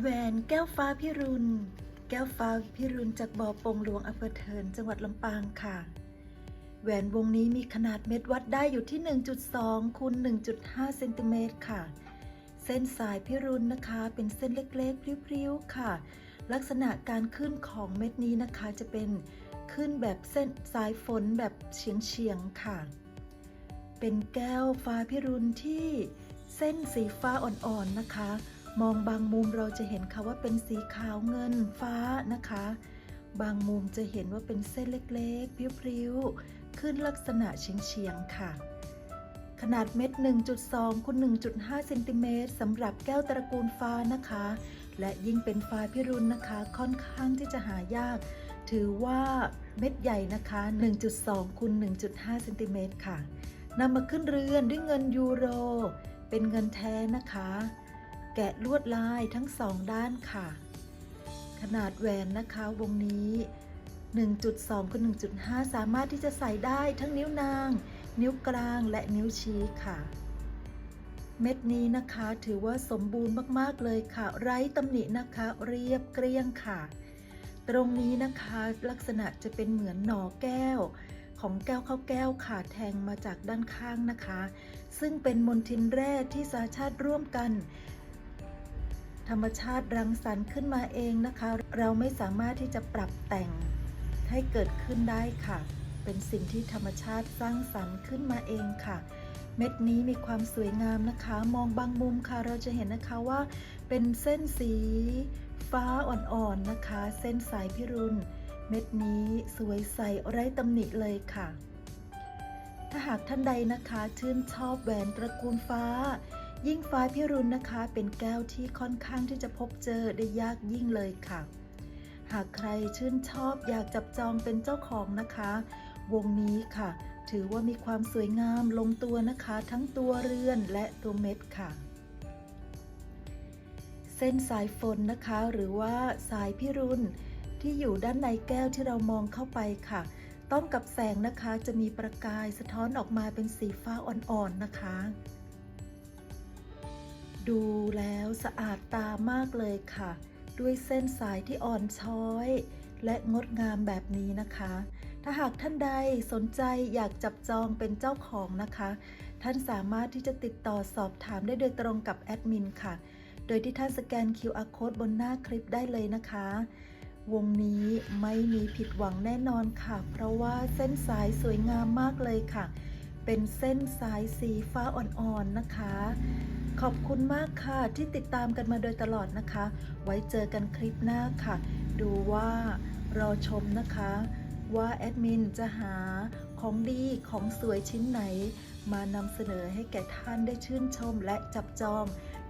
แหวนแก้วฟ้าพิรุณ แก้วฟ้าพิรุณจากบ่อปงหลวงอำเภอเทินจังหวัดลำปางค่ะ แหวนวงนี้มีขนาดเม็ดวัดได้อยู่ที่ 1.2คูณ1.5เซนติเมตรค่ะ เส้นสายพิรุณนะคะ เป็นเส้นเล็กๆ พริ้วๆ ค่ะ ลักษณะการขึ้นของเม็ดนี้นะคะจะเป็นขึ้นแบบเส้นสายฝนแบบเฉียงๆ ค่ะ เป็นแก้วฟ้าพิรุณที่เส้นสีฟ้าอ่อนๆ นะคะ มองบางมุมเราจะเห็นค่ะว่าเป็นสีขาวเงินฟ้านะคะ บางมุมจะเห็นว่าเป็นเส้นเล็กๆ พริ้วๆ ขึ้นลักษณะเฉียงๆ ค่ะ ขนาดเม็ด 1.2คูณ1.5เซนติเมตรสำหรับแก้วตระกูลฟ้านะคะ และยิ่งเป็นฟ้าพิรุณนะคะ ค่อนข้างที่จะหายาก ถือว่าเม็ดใหญ่นะคะ 1.2คูณ1.5เซนติเมตรค่ะนำมาขึ้นเรือนด้วยเงินยูโร เป็นเงินแท้นะคะ แกะลวดลายทั้งสองด้านค่ะ ขนาดแหวนนะคะวงนี้ 1.2คูณ1.5 สามารถที่จะใส่ได้ทั้งนิ้วนาง นิ้วกลางและนิ้วชี้ค่ะ เม็ดนี้นะคะถือว่าสมบูรณ์มากๆเลยค่ะ ไร้ตำหนินะคะเรียบเกลี้ยงค่ะ ตรงนี้นะคะลักษณะจะเป็นเหมือนหน่อแก้วของแก้วข้าวแก้วค่ะแทงมาจากด้านข้างนะคะ ซึ่งเป็นมลทินแร่ที่สาชาติร่วมกัน ธรรมชาติรังสรรค์ขึ้นมาเองนะคะ เราไม่สามารถที่จะปรับแต่งให้เกิดขึ้นได้ค่ะ เป็นสิ่งที่ธรรมชาติสร้างสรรค์ขึ้นมาเองค่ะ เม็ดนี้มีความสวยงามนะคะ มองบางมุมค่ะ เราจะเห็นนะคะว่า เป็นเส้นสีฟ้าอ่อนๆนะคะ เส้นสายพิรุณ เม็ดนี้สวยใสไร้ตำหนิเลยค่ะ ถ้าหากท่านใดนะคะ ชื่นชอบแหวนตระกูลฟ้า ยิ่งฟ้าพิรุณนะคะ เป็นแก้วที่ค่อนข้างที่จะพบเจอได้ยากยิ่งเลยค่ะ หากใครชื่นชอบอยากจับจองเป็นเจ้าของนะคะ วงนี้ค่ะ ถือว่ามีความสวยงามลงตัวนะคะ ทั้งตัวเรือนและตัวเม็ดค่ะ เส้นสายฝนนะคะ หรือว่าสายพิรุณที่อยู่ด้านในแก้วที่เรามองเข้าไปค่ะ ต้องกับแสงนะคะจะมีประกายสะท้อนออกมาเป็นสีฟ้าอ่อนๆนะคะ ดูแล้วสะอาดตามากเลยค่ะ ด้วยเส้นสายที่อ่อนช้อย และงดงามแบบนี้นะคะ ถ้าหากท่านใดสนใจอยากจับจองเป็นเจ้าของนะคะ ท่านสามารถที่จะติดต่อสอบถามได้โดยตรงกับแอดมินค่ะ โดยที่ท่านสแกน QR code บนหน้าคลิปได้เลยนะคะ วงนี้ไม่มีผิดหวังแน่นอนค่ะ เพราะว่าเส้นสายสวยงามมากเลยค่ะ เป็นเส้นสายสีฟ้าอ่อนๆนะคะ ขอบคุณมากค่ะที่ติดตามกันมาโดยตลอดนะคะ ไว้เจอกันคลิปหน้าค่ะ ดูว่ารอชมนะคะ ว่าแอดมินจะหาของดีของสวยชิ้นไหน มานำเสนอให้แก่ท่านได้ชื่นชมและจับจอง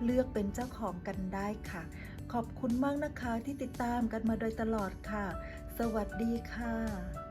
เลือกเป็นเจ้าของกันได้ค่ะ ขอบคุณมากนะคะที่ติดตามกันมาโดยตลอดค่ะ สวัสดีค่ะ